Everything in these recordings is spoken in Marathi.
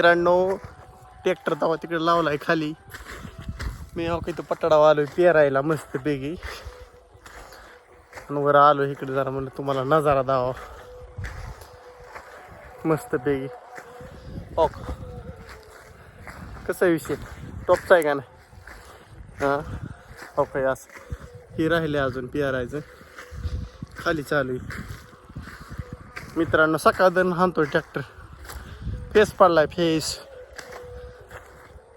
मित्रांनो ट्रॅक्टर तवा तिकडे लावलाय खाली. मी हो इथं पटाडा आलोय पेरायला मस्त पैकी. आणि वर आलो इकडे जरा म्हणलं तुम्हाला नजारा दावा मस्त पैकी. हो कसा आहे विषय? टॉपचा आहे का नाही? हां? ओके असं. हे राहिले अजून पेरायचं. खाली चालू आहे. मित्रांनो सकाळ दन हाणतोय ट्रॅक्टर फेस पडलाय फेस.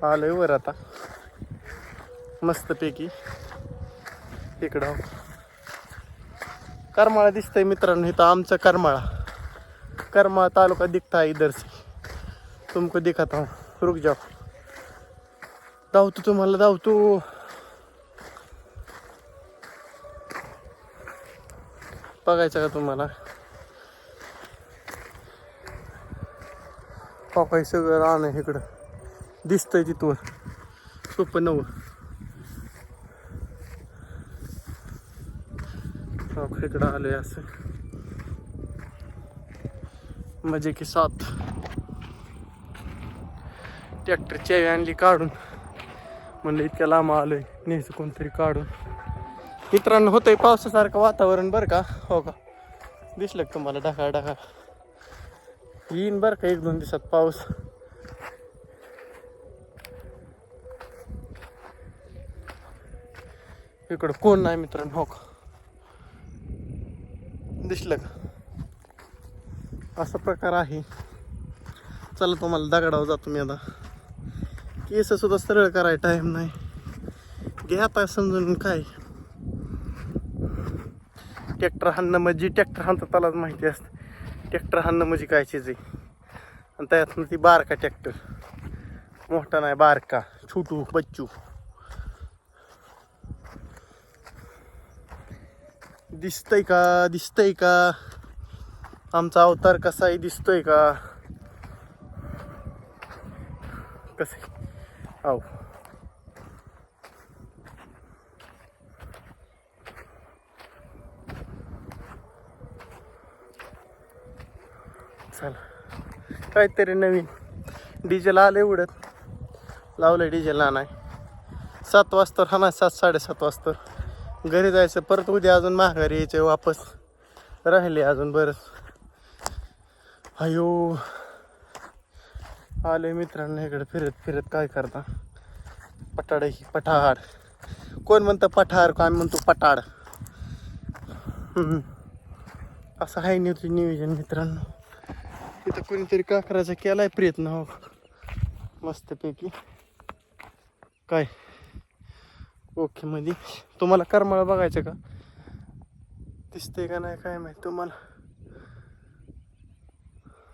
आलोय वर आता. मस्तपैकी. इकडं हो. करमाळा दिसतंय मित्रांनो इथं आमचं करमाळा. करमाळा तालुका दिखता है इधर से तुमको दिखाता हूँ रुक जाओ. धावतो तुम्हाला धावतो. बघायचं का तुम्हाला? हो काही सगळं रान आहे इकडं. दिसतंय तिथवर. सोपं नव. हो इकडं आलोय असं. मजे की साथ ट्रॅक्टर चेवी आणली काढून. म्हणलं इतक्या लांब आलोय न्यायचं कोणतरी काढून. मित्रांनो होतंय पावसासारखं वातावरण बरं का? हो का? दिसलं तुम्हाला? ढकाळ ढकाळ येईन बरं का एक दोन दिवसात पाऊस. इकडं कोण नाही मित्रांनो हो दिसलं का? असा प्रकार आहे. चला तुम्हाला दगडावर जातो मी आता. केस सुद्धा सरळ करायला टाईम नाही. घ्या आता समजून काय. ट्रॅक्टर हाणणं म्हणजे ट्रॅक्टर हाणतं त्यालाच माहिती असतं. ट्रॅक्टर हाणणं म्हणजे काय चीज आहे. आणि त्यातनं ती बारका ट्रॅक्टर. मोठा नाही बारका. छोटू बच्चू. दिसतंय का? दिसतंय का? आमचा अवतार कसा आहे? दिसतोय का? कसं आहे? चला काहीतरी नवीन. डिझेल आले उडत. लावलं डिझेल नाही सात वाजता हा सात साडेसात वाजता. घरी जायचं परत उद्या अजून माघारी यायचे वापस. राहिले अजून बरंच. अयो. आले मित्रांनो इकडे फिरत फिरत काय करता? पटाड ही पठाड. कोण म्हणतं पठार आम्ही म्हणतो पटाड असं आहे न्यूज नियोजन मित्रांनो. इथं कोणीतरी का करायचा केलाय प्रयत्न हो. मस्तपैकी. काय? ओके मध्ये तुम्हाला करमाळा बघायचं का? दिसतंय का नाही काय माहिती तुम्हाला?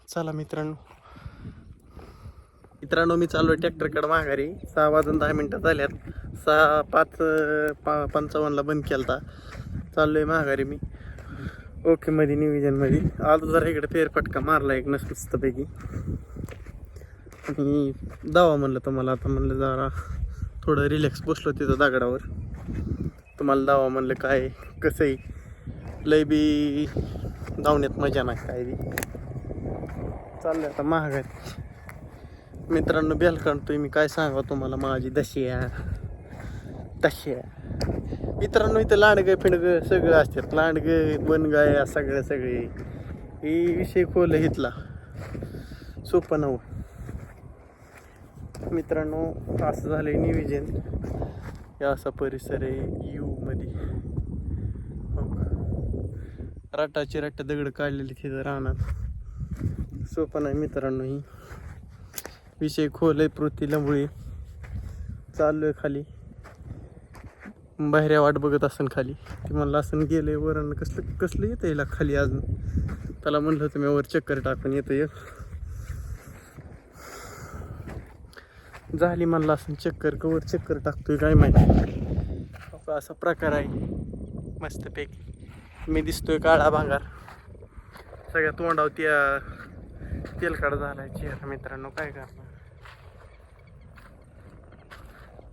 चला मित्रांनो. मित्रांनो मी चाललोय ट्रॅक्टरकडे माघारी. सहा वाजून दहा मिनटं झाल्यात. सहा पाच पा पंचावन्नला बंद केलता. चाललोय माघारी मी. ओके मध्ये निविजनमध्ये आज जरा इकडे फेरफटका मारला एक नस मस्तपैकी. आणि दावा म्हणलं तुम्हाला आता म्हणलं जरा थोडं रिलॅक्स बसलो तिथं दगडावर. तुम्हाला दावा म्हणलं काय कसं आहे? लय बी धावण्यात मजा नाही काय बी. चाललं आता महागात मित्रांनो बेल काढतोय मी. काय सांगा तुम्हाला? माझी दशी. आहे दशी. आहे मित्रांनो इथं लांडगं फिंडगं सगळं असतात. लांडगं बनगाय सगळं सगळे. हे विषय खोल इथला. सोपं नव. मित्रांनो असं झालंय निविजन या असा परिसर आहे यू मध्ये हो रट्ट दगड काढलेली तिथं राहणार सोपं नाही मित्रांनो ही. विषय खोल आहे पृथ्वी लंबुळी चाललोय खाली. बाहेर वाट बघत असन खाली. ते म्हणलं असं गेलंय वरण कसलं कसलं येतं याला खाली अजून? त्याला म्हणलं होतं मी वर चक्कर टाकून येतो एक. झाली म्हणलं असं चक्कर कवर चक्कर टाकतोय काय माहिती. असा असा प्रकार आहे. मस्तपैकी मी दिसतोय काळा भांगार. सगळ्या तोंडाव त्या तेलकाड झालाय चेहरा मित्रांनो काय करणार?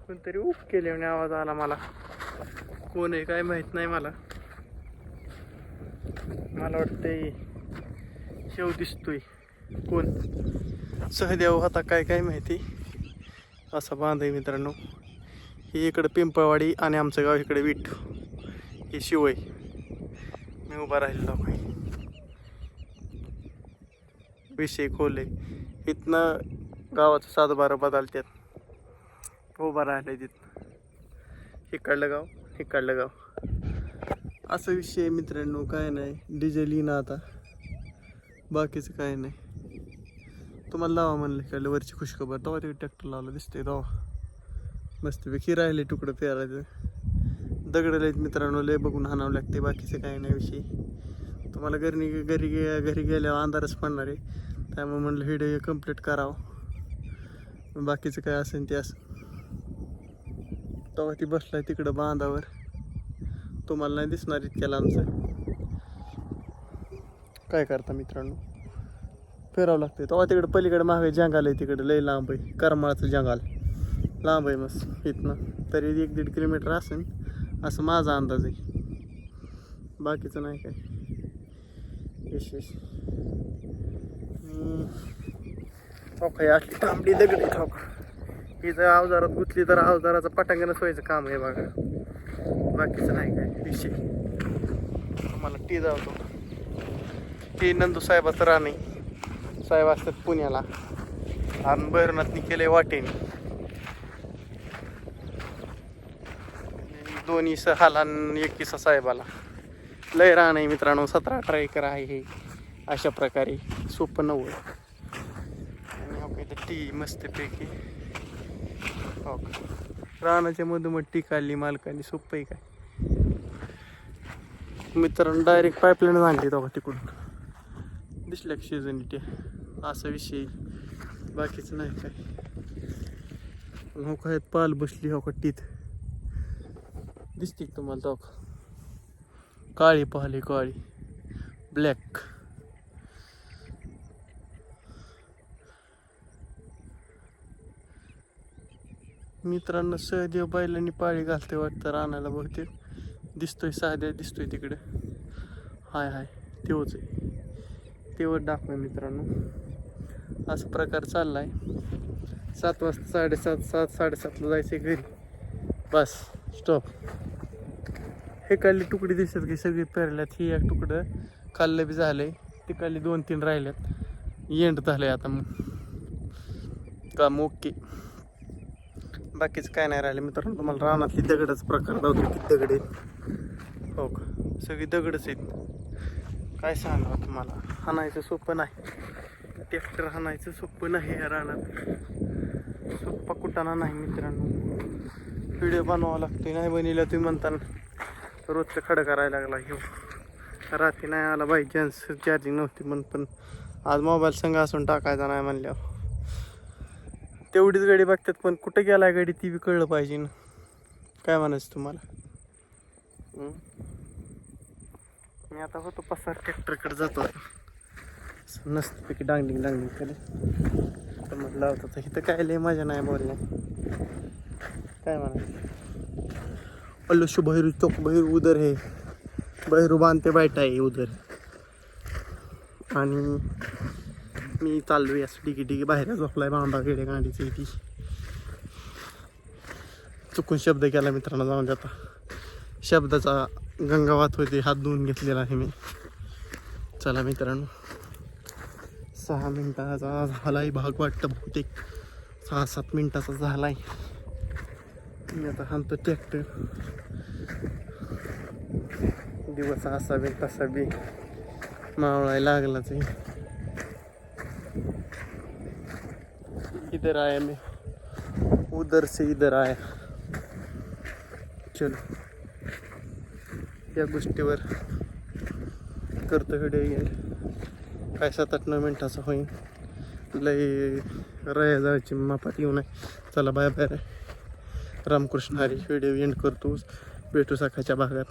कोणतरी उप केल्याने आवाज आला मला. कोण आहे काय माहीत नाही मला. मला वाटतंय शेव दिसतोय. कोण? सहदेव होता काय काय माहिती? असा बांध आहे मित्रांनो. ही इकडं पिंपळवाडी आणि आमचं गाव इकडे विठ ही शिवय मी उभा राहिलेलो काय विषय खोले इथनं गावाचं सातबारा बदलतात उभा राहिलं हे काढलं गाव हे काढलं गाव. असं विषय आहे मित्रांनो काय नाही. डिझेल येईन आता. बाकीचं काय नाही. तुम्हाला लावा म्हणलं काढलं वरची खुशखबर. तेव्हा ते ट्रॅक्टर लावलं दिसतंय तेव्हा. मस्तपैकी राहिले तुकडं पेरायचं. दगडं लयत मित्रांनो लय बघून हाणावं लागते बाकीचं काय नाही विषय. तुम्हाला घरी घरी गे घरी गेल्यावर अंधारच पडणार आहे. त्यामुळे म्हणलं व्हिडिओ कंप्लीट करावं. बाकीचं काय असेल ते असं. तेव्हा ती बसलाय तिकडं बांधावर. तुम्हाला नाही दिसणार इतक्या लांबचं. काय करता मित्रांनो? फिरावं लागते तेव्हा तिकडे पलीकडे मागे जंगाल आहे तिकडे लय लांब आहे. करमाळाचं जंगाल. लांब आहे मस्त इथनं. तरी एक दीड किलोमीटर असेल. असं माझा अंदाज आहे. बाकीचं नाही काय. विशेष ठोका असली तांबडी दगडी ठोका. ही जर अवजारात गुतली तर अवजाराचं पटांगण सोयचं काम आहे बघा. बाकीचं नाही काय विषय. आम्हाला टी जावतो. टी नंदू साहेबाचं राणे. साहेब असतात पुण्याला. आणि बैरनाथनी केले वाटेने. दोन्ही इस हाला आणि एक साहेबाला. लय रान आहे मित्रांनो सतरा अठरा एकर आहे हे. अशा प्रकारे सोपं नव्वद. आणि टी मस्तपैकी. हो का. रानाच्या मधोमध टी काढली मालकाने सोपं आहे काय? मित्रांनो डायरेक्ट पाईपलाईन आणली तो तिकडून. दिसल्या शिजन ते? असा विषय बाकीचं नाही काय. हो काय पाल बसली हो का टीत. दिसते तुम्हाला तो काळी पाहली काळी. ब्लॅक मित्रांनो सहदेव बैलांनी पाळी घालते वाटतं रानाला बहुतेक. दिसतोय सहदेव दिसतोय तिकडे. हाय हाय. तेवच आहे. तेवढं दाखवा मित्रांनो. असा प्रकार चाललाय. सात वाजता साडेसात सात साडेसातला जायचं घरी. बस स्टॉप हे काढली तुकडी दिसत की सगळी पेरल्यात. ही एक तुकडं खाल्लं बी झालंय. तिकडली दोन तीन राहिल्यात. एंड झालंय आता मग. काम ओके. बाकीचं काय नाही राहिलं. मित्रांनो तुम्हाला रानातली दगडच प्रकार. दाखवतो की दगड आहेत हो का? सगळी दगडच आहेत. काय सांगणार तुम्हाला? हाणायचं सोपं नाही. ट्रॅक्टर हाणायचं सोपं नाही या रानात. सोप्पा कुटाणा नाही मित्रांनो. व्हिडिओ बनवावा लागतोय. नाही बनिला तुम्ही म्हणताना रोजचं खडं करायला लागला. घेऊ रात्री नाही आला बाई. चान्स चार्जिंग नव्हती म्हण पण आज मोबाईल संघ असून टाकायचा नाही म्हणल्यावर. तेवढीच गाडी बघतात पण कुठं गेलाय गाडी ती बी कळलं पाहिजे ना. काय म्हणायचं तुम्हाला? मी आता होतो पसार ट्रॅक्टरकडे जातो नसतपैकी डांगडिंग डांगडिंग केलं तर म्हटलं होतं तर इथं काय लय मजा नाही बोलण्या काय म्हणायचं? अल्लो शो बहिरू चौक बहिरू उदर है. बहिरू बांधते बैठा आहे उदर. आणि मी चाललोय असं डिगी डिगी बाहेर झोपलाय बांबा गेडे गाडीची ती चुकून शब्द केला मित्रांनो जाऊन जाता शब्दाचा गंगावात होते हात धुवून घेतलेला आहे मी चला मित्रांनो सहा मिनिटाचा झालाय भाग वाटतं बहुतेक सहा सात मिनिटाचा झालाय मी आता हाणतो ट्रॅक्टर दिवस असा तसा बी मावळाय लागलाच आहे इधर आया मैं। उधर से इधर आया। चलो। या गोष्टीवर करतो व्हिडिओ येईल काय सात आठ नऊ मिनटाचा होईल लय राया जायची मापात येऊ नये. चला bye bye Ramkrishna Hari video end करतो भेटू सकाळच्या भागात.